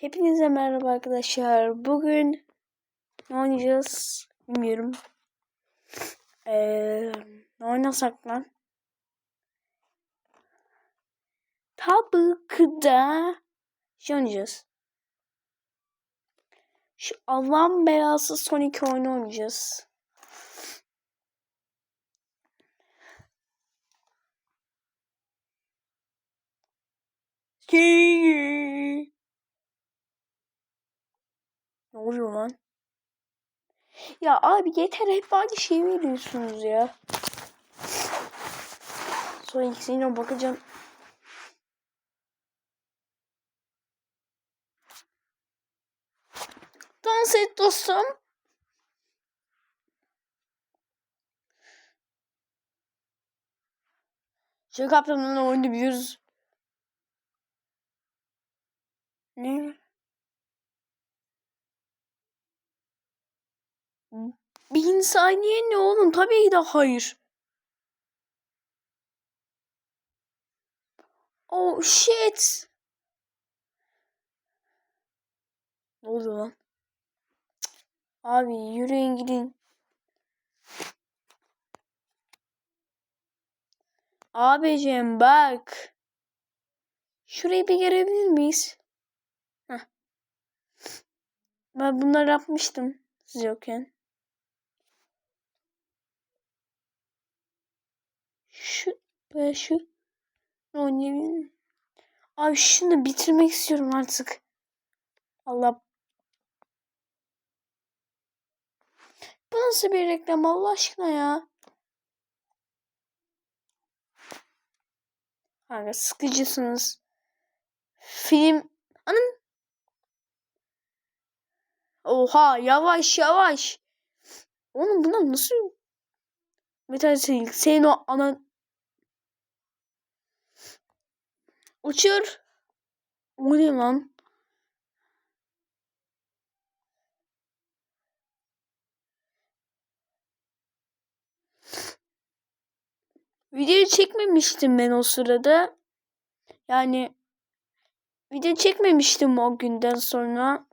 Hepinize merhaba arkadaşlar. Bugün ne oynayacağız bilmiyorum. Ee, ne oynasak lan? Tabii ki de şey oynayacağız. Şu Allah'ın belası son iki oyunu oynayacağız. Şey. Ne oluyor lan? Ya abi yeter hep aynı şeyi veriyorsunuz ya. Sonra ikisine bakacağım. Dans et dostum. Şey kaptanın oyunu biliyoruz. Ne? Bin saniye ne oğlum? Tabii ki de hayır. Oh shit. Ne oluyor lan? Abi yürüyün gidin. Abicim bak. Şurayı bir görebilir miyiz? Heh. Ben bunları yapmıştım siz yokken. Şu ve şu oynayabilirim. Abi şunu bitirmek istiyorum artık. Allah. Bu nasıl bir reklam Allah aşkına ya? Kanka sıkıcısınız. Film... Anam. Oha yavaş yavaş. Oğlum buna nasıl... Metal Silk senin o ana... Uçur. O lan? Video çekmemiştim ben o sırada. Yani video çekmemiştim o günden sonra.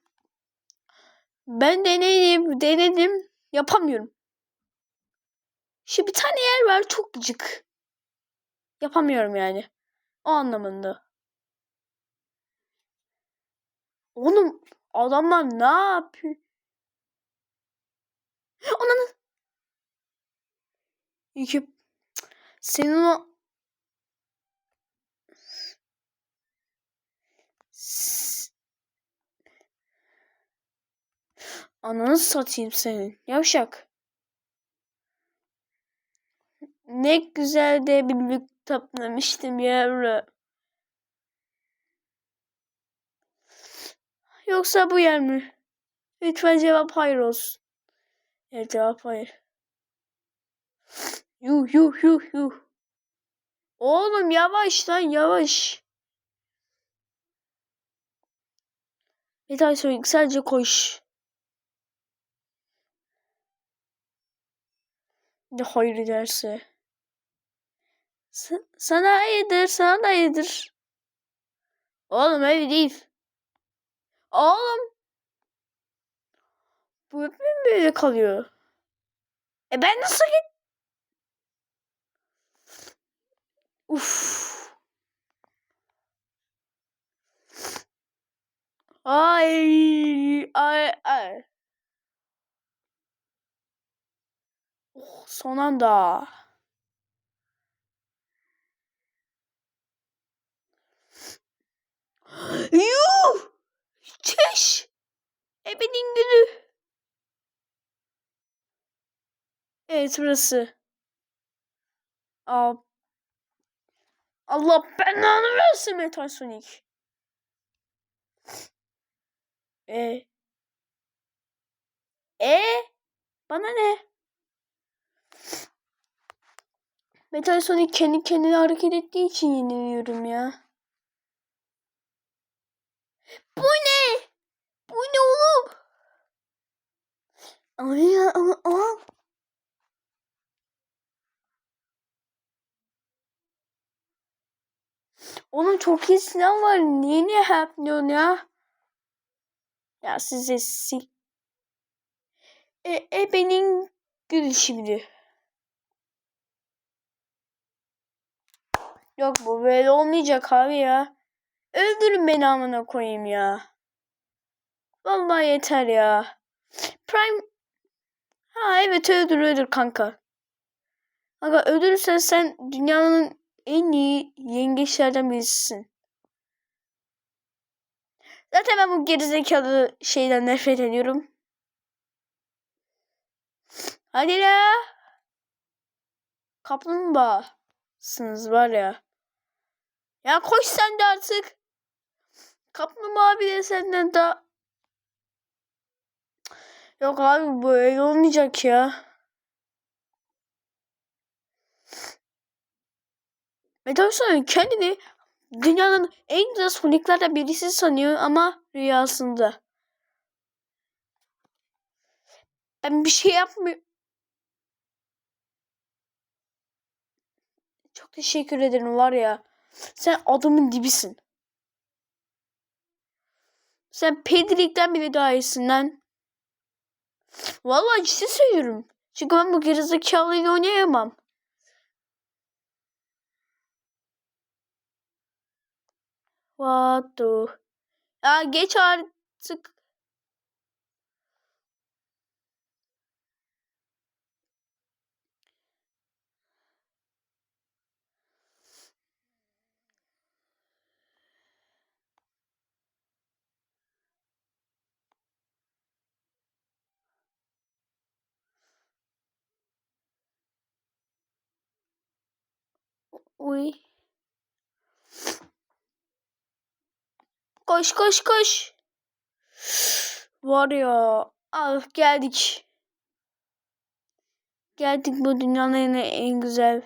Ben denedim, denedim. Yapamıyorum. Şu bir tane yer var çok gıcık. Yapamıyorum yani. O anlamında. Oğlum adamlar ne yapıyor? Ananı. İki. Senin o Ananı satayım senin. Yavşak. Ne güzel de bir mülk toplamıştım yavru. Yoksa bu yer mi? Lütfen cevap hayır olsun. Evet cevap hayır. Yuh yuh yuh yuh. Oğlum yavaş lan yavaş. Metal Sonic sadece koş. Ne hayır derse. Sa- sana hayırdır, sana da hayırdır. Oğlum öyle değil. Oğlum. Bu hep mi böyle kalıyor? E ben nasıl git? Uf. Ay, ay, ay. Oh, son anda. Yuh! Çeş! Ebenin gülü. Evet burası. Aa. Allah belanı versin Metal Sonic. E. E. Bana ne? Metal Sonic kendi kendine hareket ettiği için yeniliyorum ya. Bu ne? Bu ne oğlum? Ay ama ama. Onun çok iyi silah var. Niye ne yapıyorsun ya? Ya size si... E, e benim gül. Yok bu böyle olmayacak abi ya. Öldürün beni amına koyayım ya. Vallahi yeter ya. Prime Ha evet öldür öldür kanka. Kanka öldürürsen sen dünyanın en iyi yengeçlerden birisisin. Zaten ben bu gerizekalı şeyden nefret ediyorum. Hadi la. Kaplumbağasınız var ya. Ya koş sen de artık. Kaplumbağa bile senden daha... Yok abi bu öyle olmayacak ya. Metal Sonic kendini dünyanın en güzel Sonic'lerden birisi sanıyor ama rüyasında. Ben bir şey yapmıyorum. Çok teşekkür ederim var ya. Sen adamın dibisin. Sen Pedrick'ten bile daha iyisin lan. Vallahi ciddi söylüyorum. Çünkü ben bu gerizekalıyla oynayamam. What the... Ya geç artık. Uy. Koş koş koş. Var ya. Al geldik. Geldik bu dünyanın en, güzel.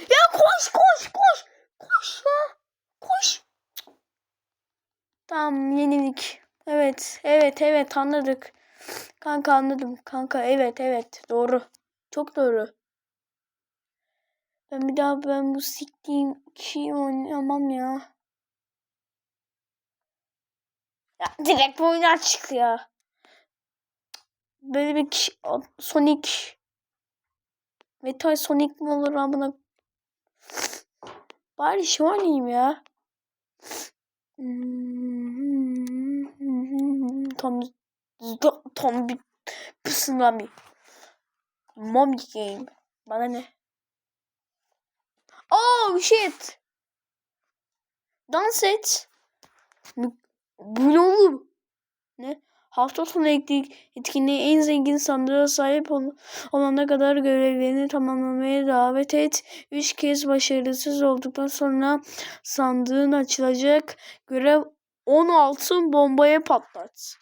Ya koş koş koş. Koş ya. Koş. Tamam yenilik. Evet evet evet anladık. Kanka anladım. Kanka evet evet doğru. Çok doğru. Ben bir daha ben bu siktiğim şeyi oynamam ya. Ya direkt bu oyundan çık ya. Böyle bir kişi, Sonic Metal Sonic mi olur amına? Bari şu oynayayım ya. Tam tam bir tsunami. Mommy game. Bana ne? Oh shit. Dans et. Bu ne oğlum? Ne? Hafta sonu etkinliği en zengin sandığa sahip ol, olana kadar görevlerini tamamlamaya davet et. Üç kez başarısız olduktan sonra sandığın açılacak. Görev 16 bombaya patlat.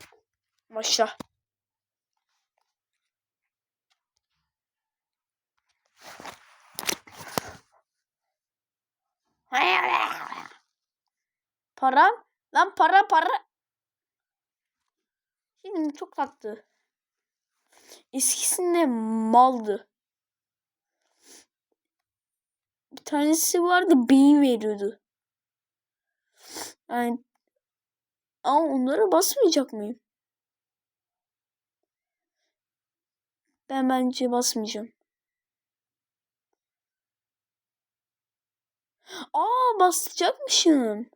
Maşa. Para? Lan para para. Şimdi çok taktı. Eskisinde maldı. Bir tanesi vardı beyin veriyordu. Yani ama onlara basmayacak mıyım? Ben bence basmayacağım. Aa basacakmışım.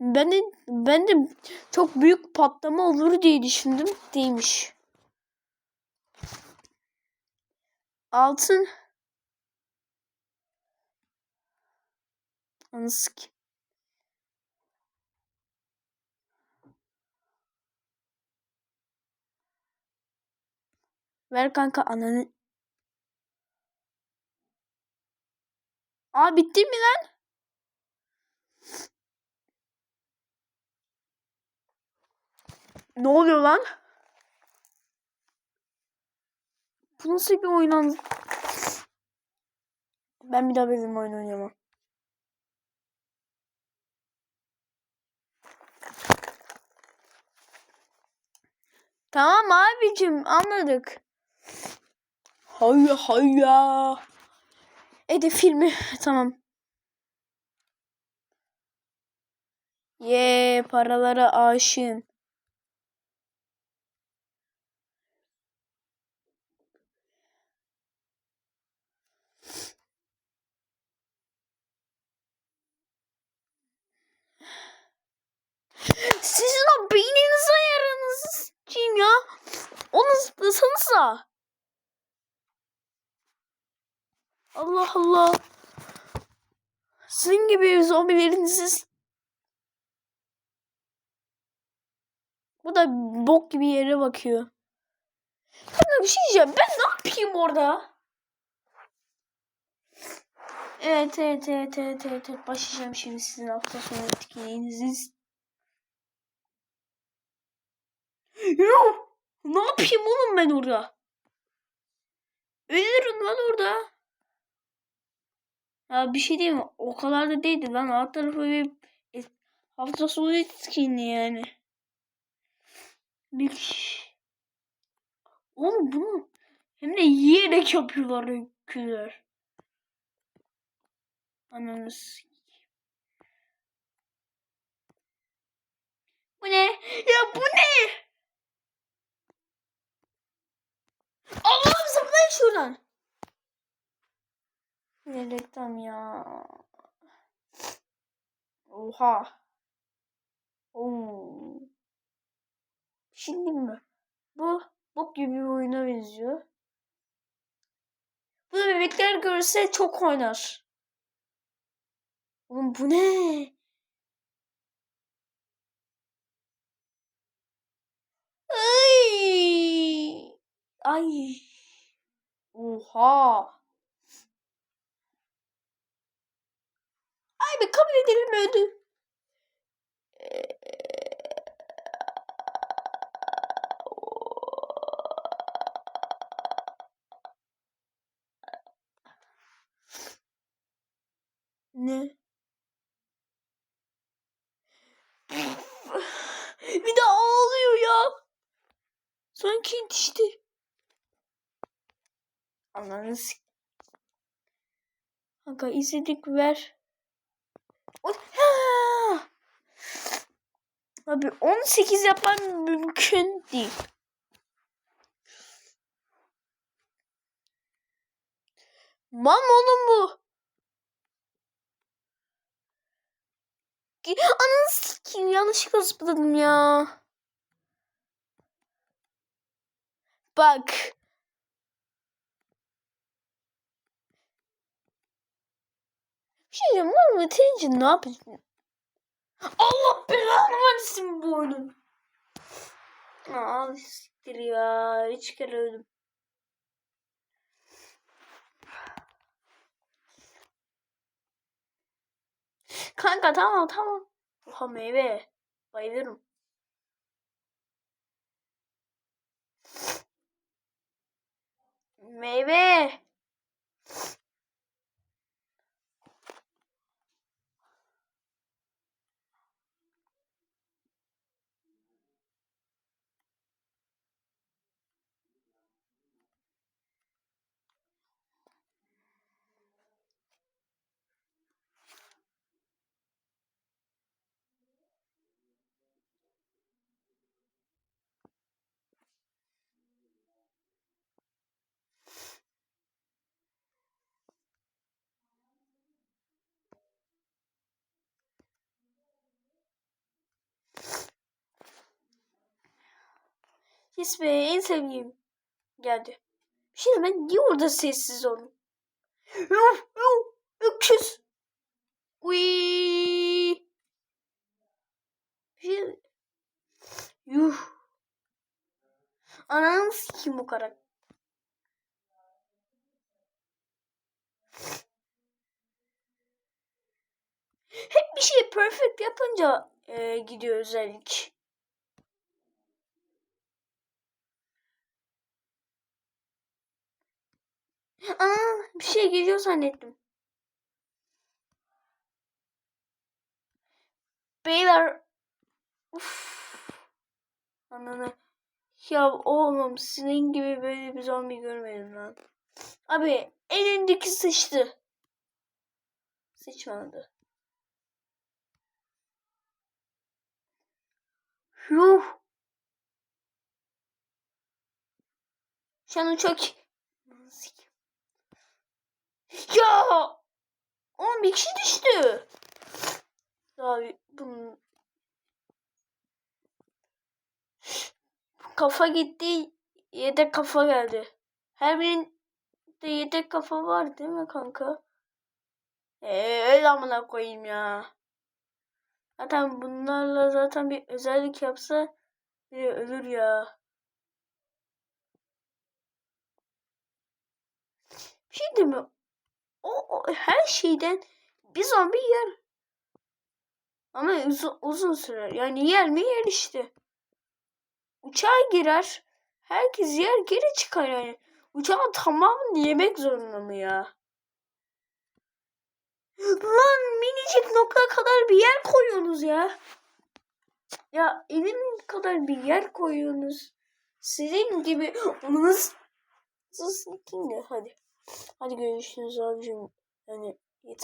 Ben de, ben de çok büyük patlama olur diye düşündüm. Değilmiş. Altın. Anısık. Ver kanka ananı. Aa bitti mi lan? Ne oluyor lan? Bu nasıl bir oynan? Ben bir daha benim oyun oynayamam. Tamam abicim anladık. Hayya hayya. Ede filmi. tamam. Ye paralara aşığım. Sizin o beyninizi ayarınızı s**eyim ya. Onu zıplasanıza. Allah Allah. Sizin gibi zombilerinizi s- Bu da bok gibi yere bakıyor. Sana bir şey diyeceğim. Ben ne yapayım orada? Evet evet evet evet evet. evet. Başlayacağım şimdi sizin hafta sonu etkinliğinizi. Yok. Ne yapayım oğlum ben orada? Ölürüm lan orada. Ya bir şey diyeyim mi? O kadar da değildi lan. Alt tarafı bir hafta sonu etkinliği yani. Bir. Oğlum bunu hem de yiyerek yapıyorlar öküzler. Ananı s- Bu ne? Ya bu ne? Allah'ım zıplayın şuradan. Ne reklam ya. Oha. Oo. Şimdi mi? Bu bok gibi bir oyuna benziyor. Bu da bebekler görürse çok oynar. Oğlum bu ne? Ay. Ay. Oha. Be kabul edelim öldü. Ne? Bir de ağlıyor ya. Sanki yetişti. Ananı Kanka izledik ver. O- Ha! Abi 18 yapman mümkün değil. Mam oğlum bu. Ananı sikeyim yanlışlıkla zıpladım ya. Bak. Bir şey diyeceğim lan yeterince ne yapıyorsun? Allah belanı versin bu oyunun. Aa siktir ya. Hiç kere öldüm. Kanka tamam tamam. Oha meyve. Bayılırım. Meyve. Yes be en sevdiğim geldi. Diyeyim, ben niye orada sessiz oldum? Öküz. Uy. Şey... Yuh. Ananı sikeyim bu karakter. Hep bir şey perfect yapınca e, gidiyor özellik. Aa, bir şey geliyor zannettim. Beyler. Uf. Ananı. Ya oğlum senin gibi böyle bir zombi görmedim lan. Abi en öndeki sıçtı. Sıçmadı. Yuh. Şu an çok... Ya! Oğlum bir kişi düştü. Abi bunun... Kafa gitti. Yedek kafa geldi. Her birinde yedek kafa var değil mi kanka? Eee öyle amına koyayım ya. Zaten bunlarla zaten bir özellik yapsa biri ölür ya. Bir şey değil mi? O, o her şeyden bir zombi yer. Ama uzun, uzun sürer. Yani yer mi yer işte. Uçağa girer. Herkes yer geri çıkar yani. Uçağın tamamını yemek zorunda mı ya? Lan minicik nokta kadar bir yer koyuyorsunuz ya. Ya evim kadar bir yer koyuyorsunuz. Sizin gibi onu nasıl nasıl sikeyim ya hadi. Hadi görüşürüz abicim. Yani